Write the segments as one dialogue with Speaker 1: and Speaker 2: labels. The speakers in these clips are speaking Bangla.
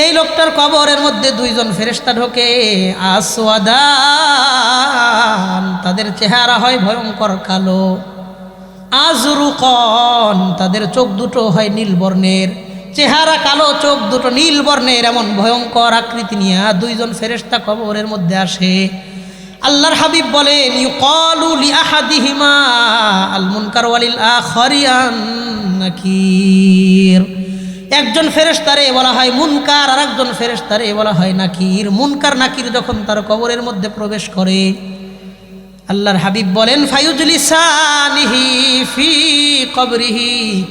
Speaker 1: এই লোকটার কবরের মধ্যে দুইজন ফেরেস্তা ঢোকে আসওয়াদান তাদের চেহারা হয় ভয়ঙ্কর কালো। আজরুকন, তাদের চোখ দুটো হয় নীল বর্ণের। চেহারা কালো, চোখ দুটো নীল বর্ণের, এমন ভয়ঙ্কর আকৃতি নিয়ে দুইজন ফেরেস্তা কবরের মধ্যে আসে। আল্লাহর হাবিব বলেন, ইউকালু লি আহাদিহিমা আল মুনকার ওয়ালিল আখরিয়ান নাকির। একজন ফেরেশতারে বলা হয় মুনকার আর একজন ফেরেশতারে বলা হয় নাকির। মুনকার, নাকির যখন তার কবরের মধ্যে প্রবেশ করে, আল্লাহর হাবিব বলেন, ফায়ুজলিসানিহি ফি কবরিহি।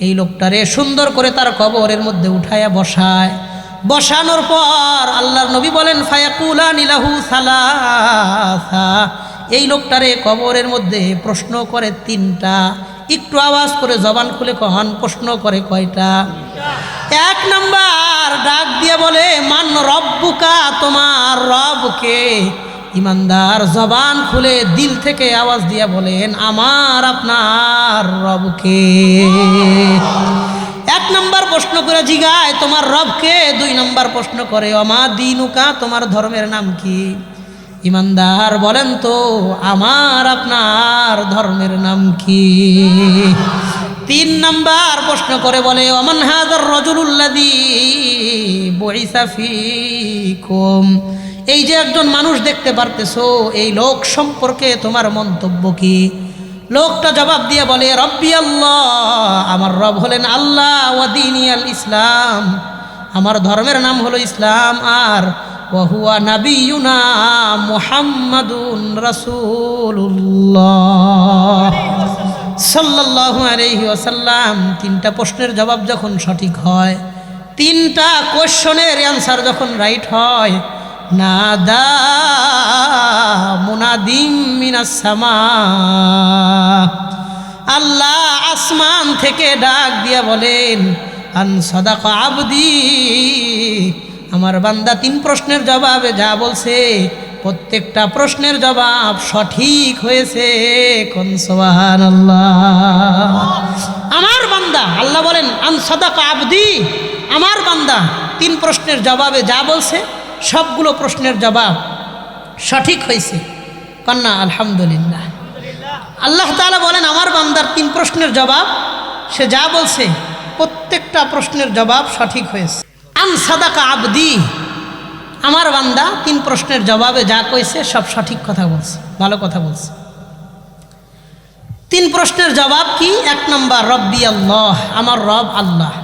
Speaker 1: এই লোকটারে সুন্দর করে তার কবরের মধ্যে উঠায়া বসায়। বসানোর পর আল্লাহর নবী বলেন ফায়াকুলা নিলাহু সালাসা। এই লোকটারে কবরের মধ্যে প্রশ্ন করে তিনটা। একটু আওয়াজ করে জবান খুলে কহন, প্রশ্ন করে কয়টা? এক নাম্বার ডাক দিয়ে বলে, মান রব্বুকা, তোমার রবকে? ইমানদার জবান খুলে দিল থেকে আওয়াজ দিয়ে বলেন, আমার, আপনার রবকে। এক নম্বর প্রশ্ন করে জিগায়, তোমার রবকে? দুই নম্বর প্রশ্ন করে, অমা দিনুকা, তোমার ধর্মের নাম কি? ইমানদার বলেন তো, আমার আপনার ধর্মের নাম কি? তিন নাম্বার প্রশ্ন করে বলে অমান হাজার রজুল্লাদি বইসাফিকুম এই যে একজন মানুষ দেখতে পারতেছো, এই লোক সম্পর্কে তোমার মন্তব্য কি? লোকটা জবাব দিয়ে বলে, রব্বি আল্লাহ, আমার রব হলেন আল্লাহ ওয়াদিনিয়াল ইসলাম। আমার ধর্মের নাম হলো ইসলাম আর ওয়াহুয়া নাবিয়ুনা মুহাম্মাদুন রাসূলুল্লাহ। সাল্লাল্লাহু আলাইহি ওয়াসাল্লাম তিনটা প্রশ্নের জবাব যখন সঠিক হয়, তিনটা কোশ্চনের অ্যান্সার যখন রাইট হয়, নাদা মুনাদিম মিনাস সামা। আল্লাহ আসমান থেকে ডাক দিয়া বলেন, আন সদাক আবদি আমার বান্দা তিন প্রশ্নের জবাবে যা বলছে, প্রত্যেকটা প্রশ্নের জবাব সঠিক হয়েছে আমার বান্দা, আল্লাহ বলেন, আন সদাক আবদি। আমার বান্দা তিন প্রশ্নের জবাবে যা বলছে, সবগুলো প্রশ্নের জবাব সঠিক হয়েছে। কন্যা, আলহামদুলিল্লাহ। আল্লাহ তালা বলেন, আমার বান্দার তিন প্রশ্নের জবাব, সে যা বলছে, প্রত্যেকটা প্রশ্নের জবাব সঠিক হয়েছে। আন সাদাকা আবদি। আমার বান্দা তিন প্রশ্নের জবাবে যা কইছে সব সঠিক কথা বলছে, ভালো কথা বলছে। তিন প্রশ্নের জবাব কি? এক নম্বর, রব্বি আল্লাহ, আমার রব আল্লাহ।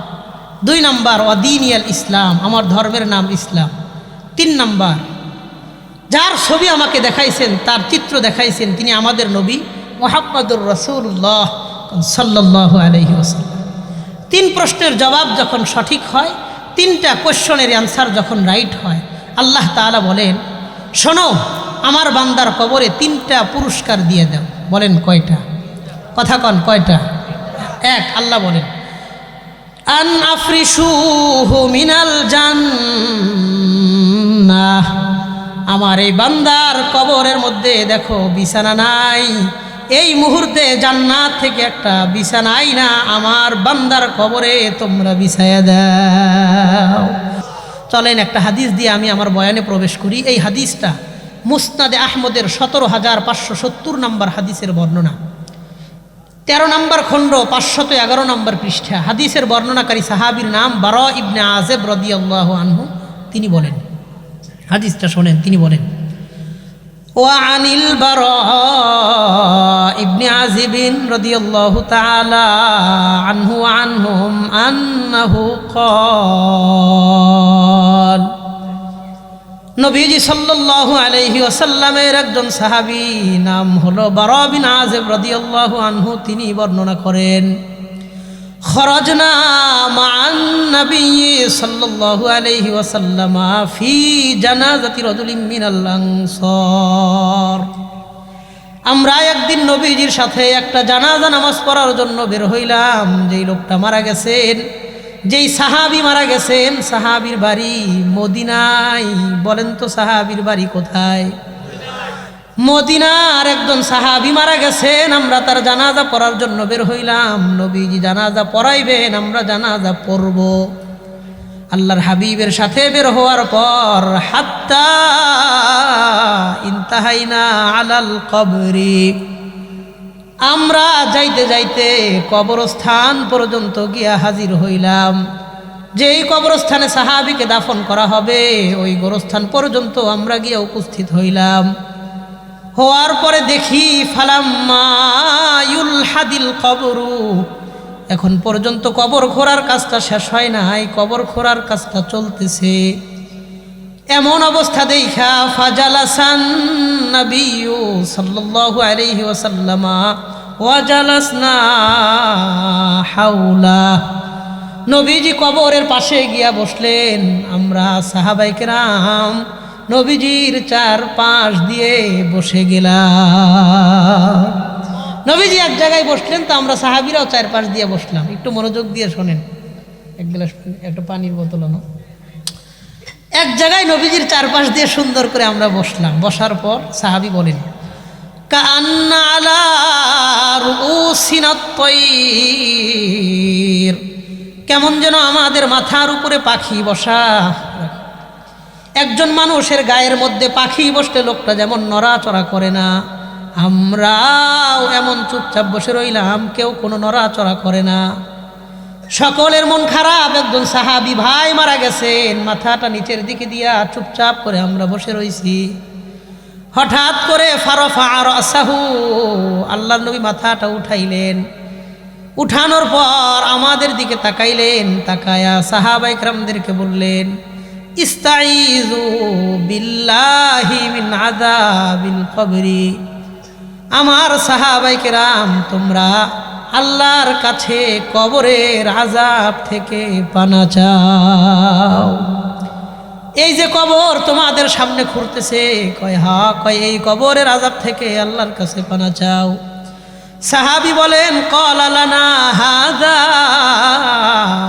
Speaker 1: দুই নম্বর অদিনিয়াল ইসলাম, আমার ধর্মের নাম ইসলাম। তিন নম্বর, যার ছবি আমাকে দেখাইছেন, তার চিত্র দেখাইছেন, তিনি আমাদের নবী মোহাম্মদুর রসুল্লাহ সাল্লাহ আলহি ওসাল্লাম তিন প্রশ্নের জবাব যখন সঠিক হয় তিনটা কোশ্চনের অ্যান্সার যখন রাইট হয়, আল্লাহ তালা বলেন, শোনো, আমার বান্দার কবরে তিনটা পুরস্কার দিয়ে দাও। বলেন কয়টা? কথা কন, কয়টা? এক, আল্লাহ বলেন, আন আফরিসুহু মিনাল জান্নাহ। আমার এই বান্দার কবরের মধ্যে দেখো বিছানা নাই এই মুহূর্তে জান্নাত থেকে একটা বিছানাই না, আমার বান্দার কবরে তোমরা বিছায়া দাও। চলেন একটা হাদিস দিয়ে আমি আমার বয়ানে প্রবেশ করি। এই হাদিসটা মুসনাদে আহমদের সতেরো হাজার পাঁচশো সত্তর নম্বর হাদিসের বর্ণনা। তেরো নম্বর খণ্ড, পাঁচশত এগারো নম্বর পৃষ্ঠা। হাদিসের বর্ণনাকারী সাহাবির নাম বার ইবনে আজেব রদিয়াল্লাহ আনহু, তিনি বলেন। হাদিসটা শোনেন, তিনি বলেন وعن البراء ابن عازب رضي الله تعالى عنه وعنهم أنه قال নবীজি সাল্লাল্লাহু আলাইহি ওয়াসাল্লামের একজন সাহাবী নাম হলো বারা বিন আযিব রাদিয়াল্লাহু আনহু তিনি বর্ণনা করেন মান আমরা একদিন নবীজির সাথে একটা জানাজা নামাজ পড়ার জন্য বের হইলাম, যেই লোকটা মারা গেছেন, যেই সাহাবি মারা গেছেন, সাহাবির বাড়ি মদিনায়। বলেন তো সাহাবির বাড়ি কোথায়? মদিনার একজন সাহাবি মারা গেছেন, আমরা তার জানাজা পড়ার জন্য বের হইলাম। নবীজি জানাজা পড়াইবেন, আমরা জানাজা পড়ব। আল্লাহর হাবিবের সাথে বের হওয়ার পর, হাত্তা ইন্তাহাইনা আলাল কবরি। আমরা যাইতে যাইতে কবরস্থান পর্যন্ত গিয়া হাজির হইলাম। যেই কবরস্থানে সাহাবিকে দাফন করা হবে, ওই গোরস্থান পর্যন্ত আমরা গিয়ে উপস্থিত হইলাম। হওয়ার পরে দেখি ফালাম্মায়ুল হাদিল কবরু। এখন পর্যন্ত কবর খোঁড়ার কাজটা শেষ হয় নাই, কবর খোঁড়ার কাজটা চলতেছে। এমন অবস্থা দেখা, ফাজালাসান নবিয়ু সাল্লাল্লাহু আলাইহি ওয়াসাল্লামা ওয়াজালাসনা হাউলা নবীজি কবরের পাশে গিয়া বসলেন। আমরা সাহাবাই কেরাম নবীজির চার পাশ দিয়ে বসে গেলাম। নবীজি এক জায়গায় বসলেন, তো আমরা সাহাবিরাও চার পাশ দিয়ে বসলাম। একটু মনোযোগ দিয়ে শোনেন। এক গ্লাস একটা পানির বোতল আনো। এক জায়গায় নবীজির চারপাশ দিয়ে সুন্দর করে আমরা বসলাম। বসার পর সাহাবি বলেন। কেমন যেন আমাদের মাথার উপরে পাখি বসা। একজন মানুষের গায়ের মধ্যে পাখি বসলে লোকটা যেমন নড়াচড়া করে না। আমরাও এমন চুপচাপ বসে রইলাম, কেউ কোনো নড়াচড়া করে না। সকলের মন খারাপ, একজন সাহাবি ভাই মারা গেছেন, মাথাটা নিচের দিকে দিয়া চুপচাপ করে আমরা বসে রইছি। হঠাৎ করে ফারফা আর আসাহু আল্লাহ নবী মাথাটা উঠাইলেন। উঠানোর পর আমাদের দিকে তাকাইলেন, তাকায়া সাহাবাই ক্রামদেরকে বললেন আমার সাহাবাইকে রাম তোমরা আল্লাহর কাছে কবরের আজাব থেকে পানা চাও। এই যে কবর তোমাদের সামনে ঘুরতেছে, কয় হা, কয় এই কবরের আজাব থেকে আল্লাহর কাছে পানা চাও। সাহাবি বলেন, কল আলানা হাজা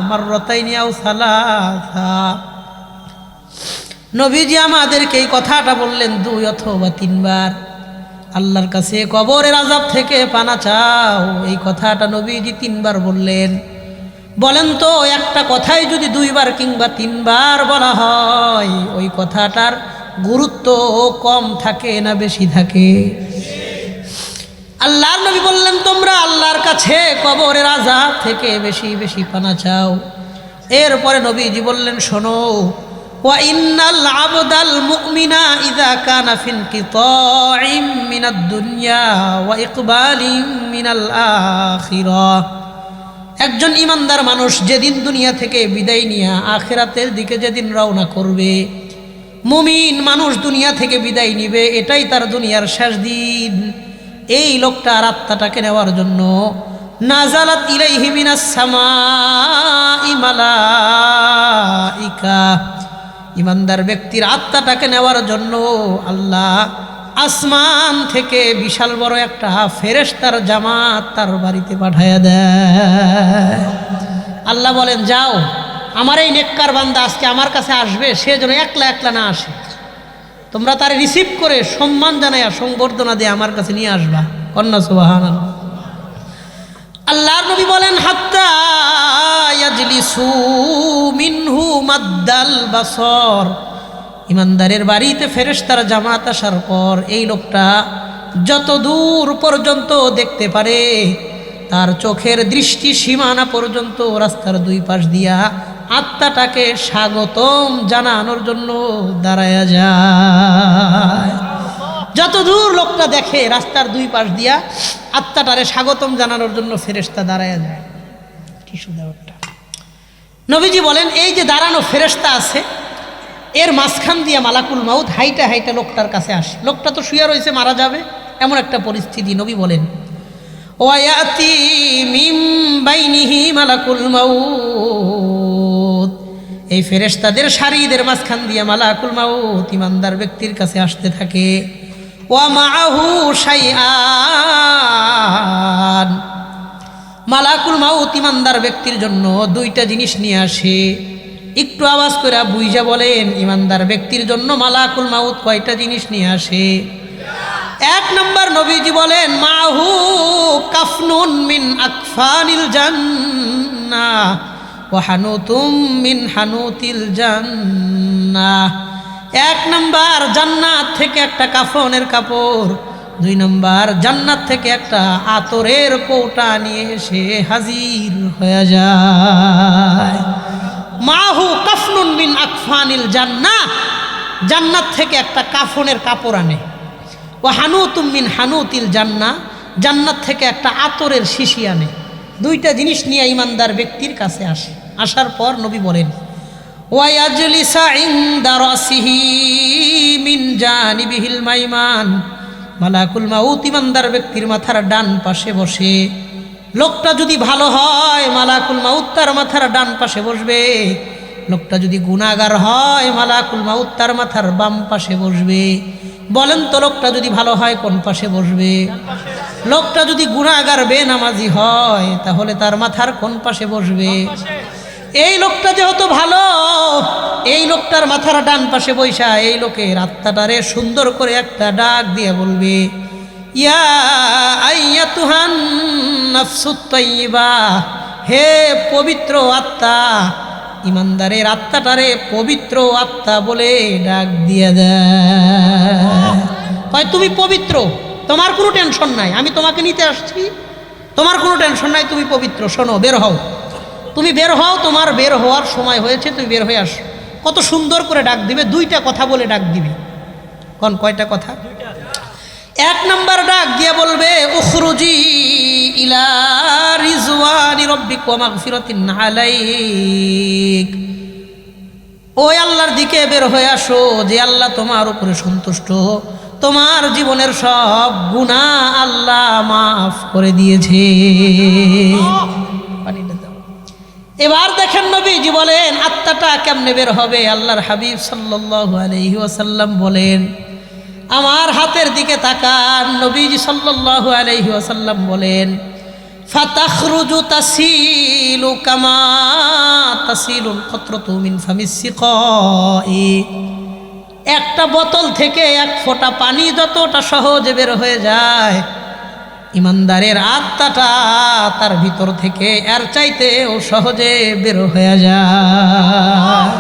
Speaker 1: মাররতাইনি আও সালাসা। নবীজি আমাদেরকে এই কথাটা বললেন দুই অথবা তিনবার। আল্লাহর কাছে কবরের আজাব থেকে পানা চাও, এই কথাটা নবীজি তিনবার বললেন। বলেন তো, একটা কথাই যদি দুইবার কিংবা তিনবার বলা হয়, ওই কথাটার গুরুত্ব কম থাকে না বেশি থাকে? আল্লাহর নবী বললেন, তোমরা আল্লাহর কাছে কবরের আজাব থেকে বেশি বেশি পানা চাও। এরপরে নবীজি বললেন, শোনো ওয়া ইন্নাল আবদাল মুমিনা ইযা কানা ফিন কিতাইম মিনাদ দুনিয়া ওয়া ইকবালিম মিনাল আখিরাহ একজন ইমানদার মানুষ যেদিন দুনিয়া থেকে বিদায় নিয়ে আখেরাতের দিকে যেদিন রওনা করবে, মুমিন মানুষ দুনিয়া থেকে বিদায় নিবে, এটাই তার দুনিয়ার শেষ দিন। এই লোকটার আত্মাটাকে নেওয়ার জন্য নাজালাত ইলাইহি মিনাস সামাই মালাইকা। ইমানদার ব্যক্তির আত্মাটাকে নেওয়ার জন্য আল্লাহ আসমান থেকে বিশাল বড় একটা ফেরেশতার জামাত তার বাড়িতে পাঠায়া দেয়। আল্লাহ বলেন, যাও, আমার এই নেককার বান্দা আজকে আমার কাছে আসবে, সে যেন একলা একলা না আসে। তোমরা তার রিসিভ করে সম্মান জানাইয়া সংবর্ধনা দিয়ে আমার কাছে নিয়ে আসবা। কন্যা সুবাহান আল্লাহর নবী বলেন, হাত্তা মিনহু মাদ্দাল বাসর। ইমানদারের বাড়িতে ফেরেশতার জামাত আসার পর এই লোকটা যত দূর পর্যন্ত দেখতে পারে, তার চোখের দৃষ্টি সীমানা পর্যন্ত রাস্তার দুই পাশ দিয়া আত্মাটাকে স্বাগতম জানানোর জন্য দাঁড়ায়া যায়। যত দূর লোকটা দেখে রাস্তার দুই পাশ দিয়া আত্মাটারে স্বাগতম জানানোর জন্য ফেরেশতা দাঁড়ায়া যায়। টিস্যু দেওয়ারটা নবীজি বলেন, এই যে দাঁড়ানো ফেরেশতা আছে, এর মাঝখান দিয়ে মালাকুল মাউদ হাইটা হাইটা লোকটার কাছে আসে। লোকটা তো শুয়ে রয়েছে, মারা যাবে। এমন একটা পরিস্থিতি নবী বলেন। ওয়ায়াতি মিম বাইনিহি মালাকুল মাউদ এই ফেরেশতাদের সারিদের মাঝখান দিয়ে মালাকুল মাউত ইমানদার ব্যক্তির কাছে আসতে থাকে। ওয়া মাহু শাইআন। মালাকুল মাউত ইমানদার ব্যক্তির জন্য দুইটা জিনিস নিয়ে আসে। একটু আওয়াজ করে বুঝা বলেন, ইমানদার ব্যক্তির জন্য মালাকুল মাউত কয়টা জিনিস নিয়ে আসে? এক নম্বর নবীজি বলেন, মাহু কাফনুন মিন আকফানিল জান্নাহ ও হানুতুম মিন হানুতিল জান্নাহ। এক নম্বর, জান্নাত থেকে একটা কাফনের কাপড়। দুই নম্বর, জান্নাত থেকে একটা আতরের কৌটা নিয়ে এসে হাজির হয়ে যায়। মাহু কাফনুন মিন আকফানিল জান্নাহ। জান্নাত থেকে একটা কাফনের কাপড় আনে। ও হানুতুম মিন হানুতিল জান্না জান্নাত থেকে একটা আতরের শিশি আনে। দুইটা জিনিস নিয়ে ইমানদার ব্যক্তির কাছে আসে। আসার পর নবী বলেন ওয়াইয়াজলিসা ইনদা রাসিহি মিন জানিবিহিল মাইমান। মালাকুল মাউত, ইমানদার ব্যক্তির মাথার ডান পাশে বসে। লোকটা যদি ভালো হয়, মালাকুল মাউত তার মাথার ডান পাশে বসবে। লোকটা যদি গুণাগার হয়, মালাকুল মাউত তার মাথার বাম পাশে বসবে। বলেন তো লোকটা যদি ভালো হয়, কোন পাশে বসবে? লোকটা যদি গুণাগার বেনামাজি হয়, তাহলে তার মাথার কোন পাশে বসবে? এই লোকটা যেহেতু ভালো, এই লোকটার মাথার ডান পাশে বৈশা, এই লোকের আত্মাটারে সুন্দর করে একটা ডাক দিয়ে বলবে, ইয়া আইয়া হে পবিত্র আত্মা। ইমানদারের আত্মাটারে পবিত্র আত্মা বলে ডাক দিয়ে দেয়। তুমি পবিত্র? তোমার কোনো টেনশন নাই, আমি তোমাকে নিতে আসছি। তোমার কোনো টেনশন নাই, তুমি পবিত্র। শোনো, বের হও। তুমি বের হও, তোমার বের হওয়ার সময় হয়েছে, তুমি বের হয়ে আসো। কত সুন্দর করে ডাক দিবে, দুইটা কথা বলে ডাক দিবে। কোন, কয়টা কথা? এক নাম্বার ডাক দিয়ে বলবে, উখরুজি ইলা ওই আল্লাহর দিকে বের হয়ে আসো, যে আল্লাহ তোমার উপরে সন্তুষ্ট। তোমার জীবনের সব গুণা আল্লাহ মাফ করে দিয়েছে। এবার দেখেন নবীজি বলেন, আত্মাটা কেমনে বের হবে? আল্লাহর হাবিব আলাইহি ওয়াসাল্লাম বলেন, আমার হাতের দিকে তাকান। নবীজি আলাইহি ওয়াসাল্লাম বলেন, ফাতাখরুজু তাসিলু কামা তাসিলুল কতরাতু মিন একটা বোতল থেকে এক ফোঁটা পানি যতটা সহজে বের হয়ে যায় ইমানদারের আত্মাটা তার ভিতর থেকে এর চাইতে ও সহজে বের হয়ে যায়।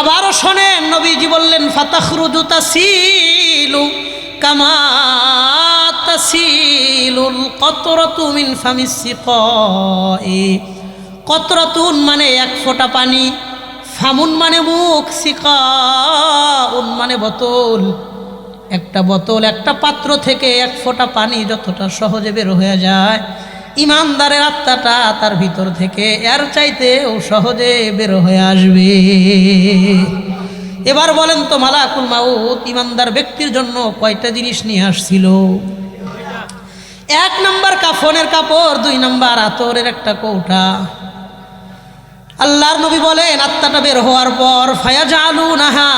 Speaker 1: আবারও শোনেন, নবীজি বললেন, ফাতাখরুজু তাসিলু কামা তাসিলুল কতরাতু মিন ফামিস সিকাই কতরাতুন মানে এক ফোঁটা পানি, ফামুন মানে মুখ, সিকাউন মানে বোতল। একটা বোতল, একটা পাত্র থেকে এক ফোঁটা পানি যতটা সহজে বের হয়ে যায়। ইমানদারের আত্মাটা তার ভিতর থেকে এর চাইতে ও সহজে বের হয়ে আসবে। এবার বলেন তো, মালাকুল মাউত ইমানদার ব্যক্তির জন্য কয়টা জিনিস নিয়ে আসছিল? এক নাম্বার কাফনের কাপড়, দুই নাম্বার আতরের একটা কৌটা। আল্লাহর নবী বলেন, আত্মাটা বের হওয়ার পর ফায়াজ আলু নাহা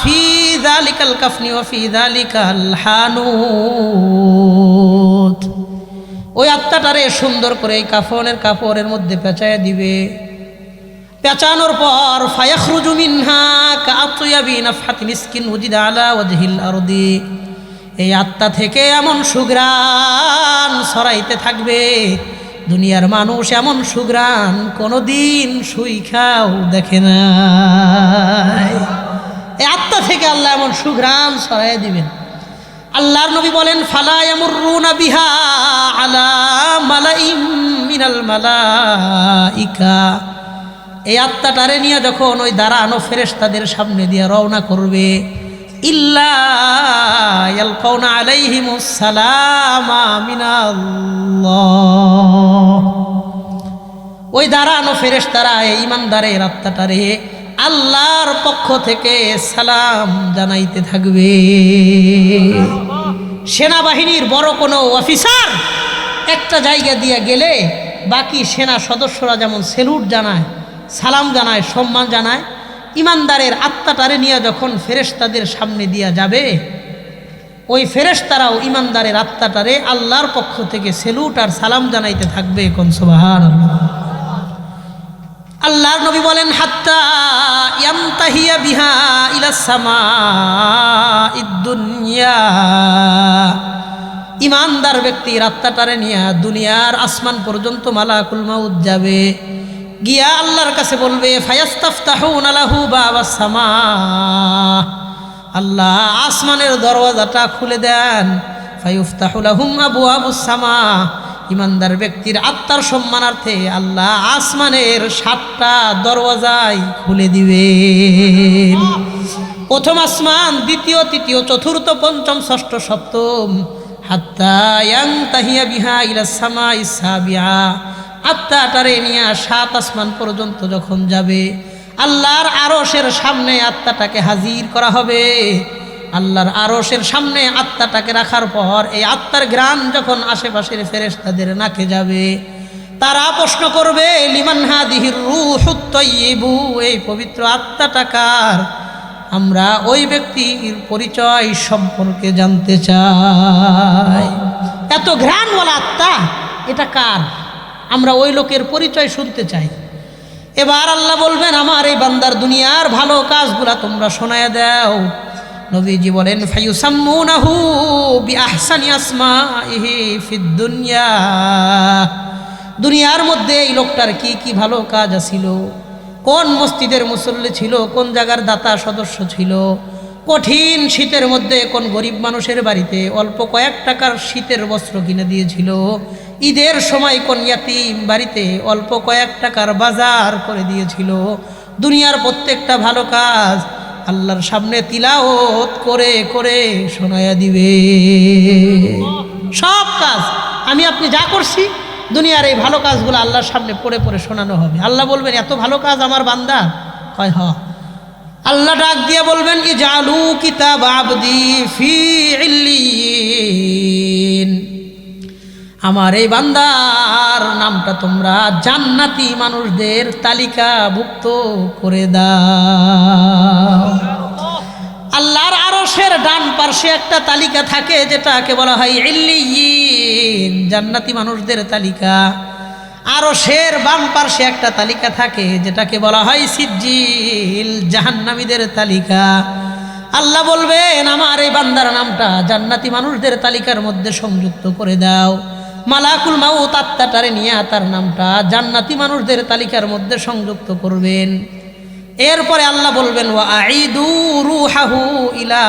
Speaker 1: ফি দালিকাল কাফনি ও ফি দালিকাল হানুত। ওই আত্মাটারে সুন্দর করে এই কাফনের কাপড়ের মধ্যে পেঁচায় দিবে। পেঁচানোর পর ফায়াখরুজু মিনহা উজিদ আলা আরদি। এই আত্মা থেকে এমন সুগ্রাণ সরাইতে থাকবে। দুনিয়ার মানুষ এমন সুগ্রাণ কোনোদিন সুই খাও দেখে না এই আত্মা থেকে আল্লাহ এমন সুগ্রাণ ছড়াই দিবেন। আল্লাহর নবী বলেন ফালায়ামুরুনা বিহা আলা মালাইম মিনাল মালাইকা। এই আত্মাটারে নিয়ে যখন ওই দাঁড়ানো ফেরেশতাদের সামনে দিয়ে রওনা করবে, ইল্লা আলাইহিমুস সালামা মিনাল্লাহ। ওই দাঁড়ানো ফেরেশতারা, এই ইমানদারের আত্মাটারে আল্লাহর পক্ষ থেকে সালাম জানাইতে থাকবে। সেনাবাহিনীর বড় কোনো অফিসার একটা জায়গা দিয়ে গেলে বাকি সেনা সদস্যরা যেমন সেলুট জানায়, সালাম জানায়, সম্মান জানায়, ইমানদারের আত্মাটারে নিয়ে যখন ফেরেশতাদের সামনে দিয়া যাবে, ওই ফেরেশতারাও ইমানদারের আত্মাটারে আল্লাহর পক্ষ থেকে সেলুট আর সালাম জানাইতে থাকবে কনসবাহার আল্লাহর নবী বলেন, হাত্তা বিহা ইলা সামা ইদ্দুনিয়া ইমানদার ব্যক্তির আত্মাটারে নিয়ে দুনিয়ার আসমান পর্যন্ত মালাকুল মাউদ যাবে। গিয়া আল্লাহর কাছে বলবে, ফায়াস্তাফতাহুন আলাহু বাবা সামা। আল্লাহ আসমানের দরওয়াজাটা খুলে দেন। ফায়ুফতাহুলাহুম আবু আবু সামা। ইমানদার ব্যক্তির আত্মার সম্মানার্থে আল্লাহ আসমানের সাতটা দরওয়াজায় খুলে দিবে প্রথম আসমান, দ্বিতীয়, তৃতীয়, চতুর্থ, পঞ্চম, ষষ্ঠ, সপ্তম। বিহা ইসাবিয়া আত্মাটারে নিয়ে সাত আসমান পর্যন্ত যখন যাবে, আল্লাহর আরশের সামনে আত্মাটাকে হাজির করা হবে। আল্লাহর আরশের সামনে আত্মাটাকে রাখার পর এই আত্মার গ্রাম যখন আশেপাশের ফেরেশতাদের নাকে যাবে, তারা প্রশ্ন করবে, লিমান হাদিহির রুহ এই পবিত্র আত্মাটাকার আমরা ওই ব্যক্তির পরিচয় সম্পর্কে জানতে চাই। এত ঘ্রাণওয়ালা আত্মা, এটা কার? আমরা ওই লোকের পরিচয় শুনতে চাই। এবার আল্লাহ বলবেন, আমার এই বান্দার দুনিয়ার ভালো কাজগুলা তোমরা শোনায় দাও। নবীজি বলেন, ফায়ুসাম্মুনাহু বিআহসানি আসমাইহি ফিদ দুনিয়া। দুনিয়ার মধ্যে এই লোকটার কি কি ভালো কাজ আছিল? কোন মসজিদের মুসল্লি ছিল? কোন জায়গার দাতা সদস্য ছিল? কঠিন শীতের মধ্যে কোন গরিব মানুষের বাড়িতে অল্প কয়েক টাকার শীতের বস্ত্র কিনে দিয়েছিল? ঈদের সময় কোন ইয়াতিম বাড়িতে অল্প কয়েক টাকার বাজার করে দিয়েছিল? দুনিয়ার প্রত্যেকটা ভালো কাজ আল্লাহর সামনে তিলাওত করে করে শোনায়া দিবে। সব কাজ, আমি আপনি যা করছি, দুনিয়ার এই ভালো কাজগুলো আল্লাহর সামনে পড়ে পড়ে শোনানো হবে। আল্লাহ বলবেন, এত ভালো কাজ আমার বান্দা? কয়, হ। আল্লাহ ডাক দিয়ে বলবেন কি জালু কিতাব আবদি ফি ইল্লিয়িন আমার এই বান্দার নামটা তোমরা জান্নাতি মানুষদের তালিকাভুক্ত করে দাও। আল্লাহর আরশের ডান পার্শ্বে একটা তালিকা থাকে, যেটাকে বলা হয় ইল্লিয়িন জান্নাতি মানুষদের তালিকা। আরশের বাম পার্শ্বে একটা তালিকা থাকে, যেটাকে বলা হয় সিজ্জিল, জাহান্নামীদের তালিকা। আল্লাহ বলবেন, আমার এই বান্দার নামটা জান্নাতি মানুষদের তালিকার মধ্যে সংযুক্ত করে দাও। মালাকুল মাউত আত্মাটারে নিয়ে তার নামটা জান্নাতি মানুষদের তালিকার মধ্যে সংযুক্ত করবেন। এরপরে আল্লাহ বলবেন, ওয়া আইদু রুহাহু ইলা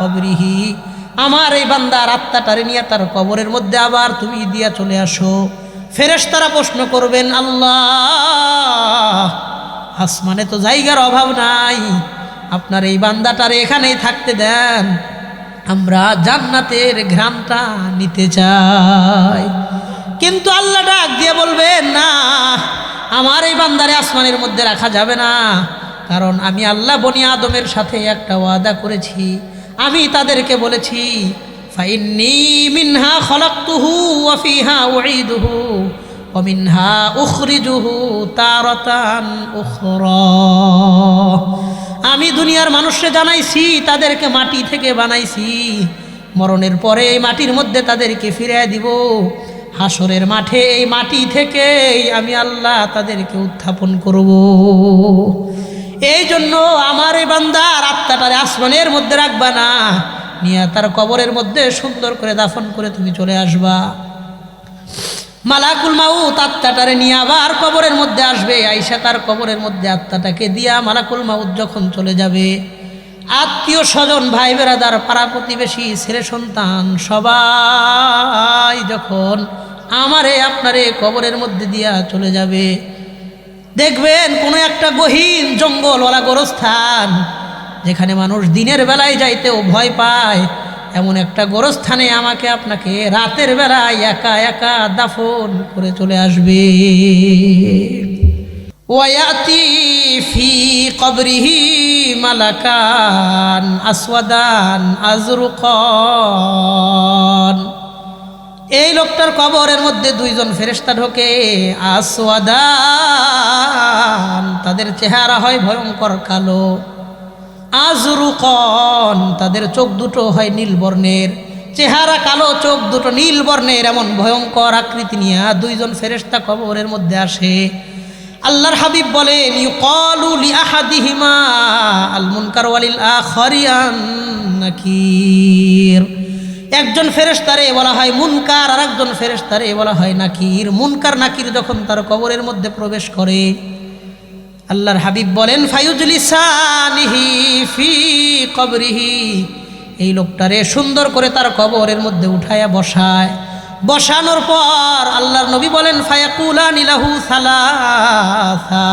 Speaker 1: কবরিহি। আমার এই বান্দার আত্মাটারে নিয়ে তার কবরের মধ্যে আবার তুমি দিয়া চলে আসো। ফেরেশতারা প্রশ্ন করবেন, আল্লাহ, আসমানে তো জায়গার অভাব নাই। আপনার এই বান্দাটারে এখানেই থাকতে দেন। আমরা জান্নাতের ঘ্রামটা নিতে চাই। কিন্তু আল্লাহ ডাক দিয়ে বলবেন না, আমার এই বান্দারে আসমানের মধ্যে রাখা যাবে না। কারণ আমি আল্লাহ বনি আদমের সাথে একটা ওয়াদা করেছি। আমি তাদেরকে বলেছি মিনহা খলাক্তুহু ওয়া ফিহা উঈদুহু ওয়া মিনহা উখরিজুহু তারাতান উখরা। আমি দুনিয়ার মানুষকে জানাইছি, তাদেরকে মাটি থেকে বানাইছি। মরণের পরে এই মাটির মধ্যে তাদেরকে ফিরিয়ে দিব। হাসরের মাঠে এই মাটি থেকেই আমি আল্লাহ তাদেরকে উত্থাপন করব। এই জন্য আমার এই বান্দার আত্মাটারে আসমানের মধ্যে রাখবা না। নিয়ে তার কবরের মধ্যে সুন্দর করে দাফন করে তুমি চলে আসবা। মালাকুল মাউত আত্মাটারে নিয়ে আবার কবরের মধ্যে আসবে। আইসা তার কবরের মধ্যে আত্মাটাকে দিয়া মালাকুল মাউত যখন চলে যাবে, আত্মীয় স্বজন, ভাই বেরাদার, পাড়া প্রতিবেশী, ছেলে সন্তান, সবাই যখন আমারে, আপনারে কবরের মধ্যে দিয়া চলে যাবে, দেখবেন কোনো একটা গহীন জঙ্গলওয়ালা গোরস্থান, যেখানে মানুষ দিনের বেলায় যাইতেও ভয় পায় এমন একটা গোরস্থানে আমাকে আপনাকে রাতের বেলায় একা একা দাফন করে চলে আসবে। ওয়াতি ফি কবরিহি মালাকান আসওয়াদান আজরুকন। এই লোকটার কবরের মধ্যে দুইজন ফেরেস্তা ঢোকে, আসওয়াদান। তাদের চেহারা হয় ভয়ঙ্কর কালো। আজরুকন, তাদের চোখ দুটো হয় নীল বর্ণের, চেহারা কালো, চোখ দুটো নীল বর্ণের, এমন ভয়ঙ্কর আকৃতি নিয়ে দুইজন ফেরেস্তা কবরের মধ্যে আসে। আল্লাহর হাবিব বলেন, ইউকালু লি আহাদিহিমা আল ওয়ালিল আখরিয়ান নাকির। একজন ফেরেশতারে বলা হয় মুনকার আর একজন ফেরেশতারে বলা হয় নাকির। মুনকার, নাকির যখন তার কবরের মধ্যে প্রবেশ করে আল্লাহর হাবিব বলেন কবরিহি। এই লোকটারে সুন্দর করে তার কবরের মধ্যে উঠায়া বসায়। বসানোর পর আল্লাহর নবী বলেন ফায়াকুলা নিলাহু সালাসা।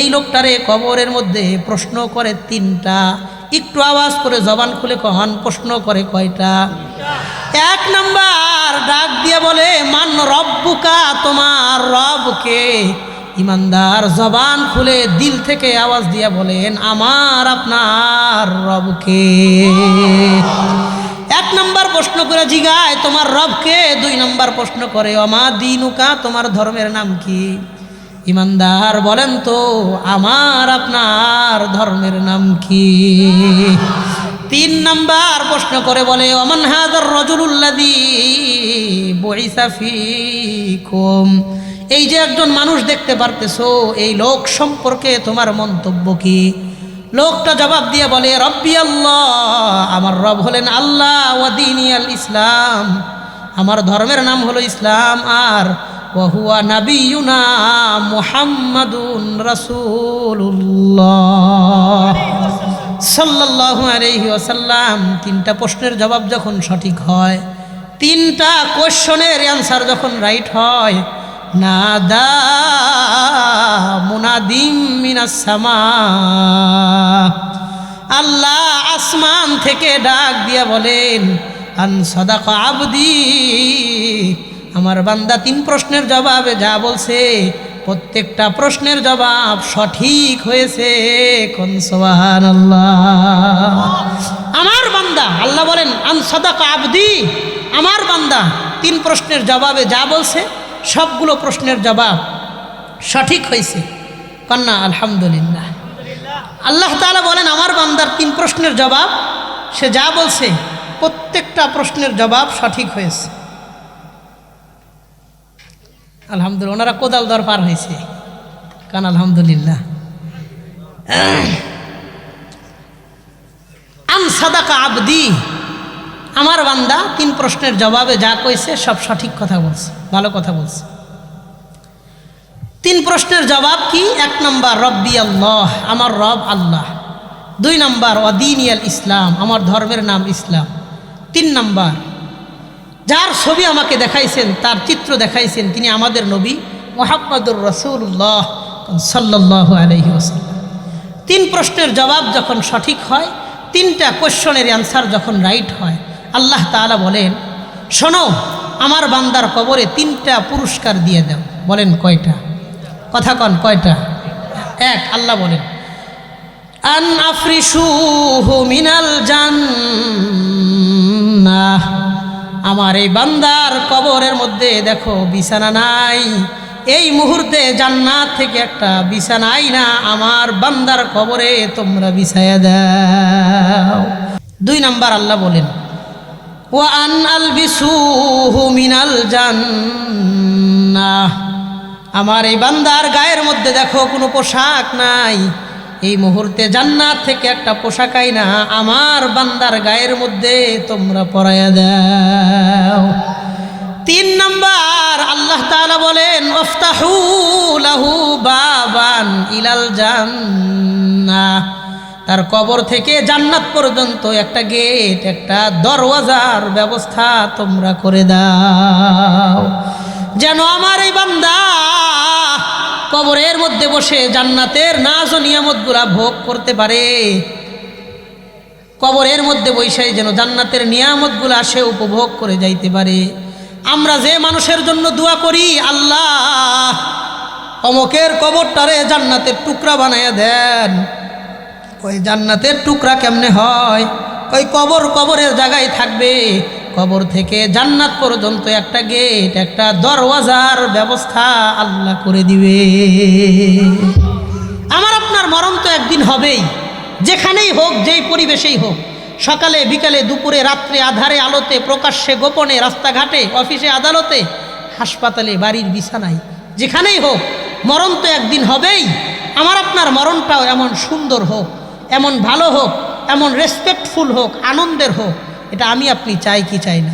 Speaker 1: এই লোকটারে কবরের মধ্যে প্রশ্ন করে তিনটা। একটু আওয়াজ করে জবান খুলে কহন, প্রশ্ন করে কয়টা? এক নাম্বার ডাক দিয়ে বলে, মান রব্বুকা, তোমার রবকে? ইমানদার জবান খুলে দিল থেকে আওয়াজ দিয়ে বলেন, আমার আপনার রবকে। এক নম্বর প্রশ্ন করে জিগায়, তোমার রবকে? দুই নম্বর প্রশ্ন করে, অমা দিনুকা, তোমার ধর্মের নাম কি? ইমানদার বলেন তো, আমার আপনার ধর্মের নাম কি? তিন নাম্বার প্রশ্ন করে বলে, অমান হাজার রজুল্লাদি বইসাফিকুম এই যে একজন মানুষ দেখতে পারতেছো, এই লোক সম্পর্কে তোমার মন্তব্য কি? লোকটা জবাব দিয়ে বলে, রব্বি আল্লাহ, আমার রব হলেন আল্লাহ আল ইসলাম। আমার ধর্মের নাম হলো ইসলাম, আর ওহুয়া নাবিউনা মুহাম্মাদুন রাসূলুল্লাহ। সাল্লাল্লাহু আলাইহি ওয়াসাল্লাম তিনটা প্রশ্নের জবাব যখন সঠিক হয়, তিনটা কোশ্চনের অ্যান্সার যখন রাইট হয় আল্লাহ আসমান থেকে ডাক দিয়া বলেন, আন সদাক আবদি। আমার বান্দা তিন প্রশ্নের জবাবে যা বলছে, প্রত্যেকটা প্রশ্নের জবাব সঠিক হয়েছে, কোন সোহান আমার বান্দা, আল্লাহ বলেন, আন সদাক আবদি। আমার বান্দা তিন প্রশ্নের জবাবে যা বলছে সবগুলো প্রশ্নের জবাব সঠিক হয়েছে। কন্যা, আলহামদুলিল্লাহ। আল্লাহ তাআলা বলেন, আমার বান্দার তিন প্রশ্নের জবাব, সে যা বলছে, প্রত্যেকটা প্রশ্নের জবাব সঠিক হয়েছে। আলহামদুলিল্লাহ, ওনারা কোদাল দর পার হয়েছে। কান আলহামদুলিল্লাহ। আন সাদাকা আবদি আমার বান্দা তিন প্রশ্নের জবাবে যা কইছে সব সঠিক কথা বলছে, ভালো কথা বলছে। তিন প্রশ্নের জবাব কি? এক নম্বর, রব্বি আল্লাহ, আমার রব আল্লাহ। দুই নম্বর অদিনিয়াল ইসলাম, আমার ধর্মের নাম ইসলাম। তিন নম্বর, যার ছবি আমাকে দেখাইছেন, তার চিত্র দেখাইছেন, তিনি আমাদের নবী মোহাম্মদুর রসুল্লাহ সাল্লাহ আলহি ওসাল্লাম তিন প্রশ্নের জবাব যখন সঠিক হয়, তিনটা কোশ্চনের অ্যান্সার যখন রাইট হয় আল্লাহ তাআলা বলেন, শোনো, আমার বান্দার কবরে তিনটা পুরস্কার দিয়ে দাও। বলেন, কয়টা? কথা কন, কয়টা? এক, আল্লাহ বলেন, আন আফরিসুহু মিনাল জান্নাহ। আমার এই বান্দার কবরের মধ্যে দেখো, বিছানা নাই। এই মুহূর্তে জান্নাত থেকে একটা বিছানাই না আমার বান্দার কবরে তোমরা বিছায়া দাও। দুই নাম্বার আল্লাহ বলেন ওয়া আন আল বিসুহু মিনাল জান্নাহ। আমার এই বান্দার গায়ের মধ্যে দেখো কোনো পোশাক নাই। এই মুহূর্তে জান্নাত থেকে একটা পোশাকাই না, আমার বান্দার গায়ের মধ্যে তোমরা পরাইয়া দাও। তিন নম্বর, আল্লাহ তাআলা বলেন ওফতাহু লাহু বাবান ইলাল জান্নাহ। তার কবর থেকে জান্নাত পর্যন্ত একটা গেট, একটা দরওয়াজার ব্যবস্থা তোমরা করে দাও। যেন আমার এই বান্দা কবরের মধ্যে বসে জান্নাতের নাজ ও নিয়ামতগুলা ভোগ করতে পারে। কবরের মধ্যে বৈশাই যেন জান্নাতের নিয়ামতগুলা সে উপভোগ করে যাইতে পারে। আমরা যে মানুষের জন্য দোয়া করি, আল্লাহ অমকের কবরটারে জান্নাতের টুকরা বানাইয়া দেন। ওই জান্নাতের টুকরা কেমনে হয়? ওই কবর কবরের জায়গায় থাকবে। কবর থেকে জান্নাত পর্যন্ত একটা গেট, একটা দরওয়াজার ব্যবস্থা আল্লাহ করে দিবে। আমার আপনার মরণ তো একদিন হবেই। যেখানেই হোক, যেই পরিবেশেই হোক। সকালে, বিকালে, দুপুরে, রাত্রে, আধারে, আলোতে, প্রকাশ্যে, গোপনে, রাস্তাঘাটে, অফিসে, আদালতে, হাসপাতালে, বাড়ির বিছানায়, যেখানেই হোক, মরণ তো একদিন হবেই। আমার আপনার মরণটাও এমন সুন্দর হোক। এমন ভালো হোক, এমন রেসপেক্টফুল হোক, আনন্দের হোক, এটা আমি আপনি চাই কি চাই না।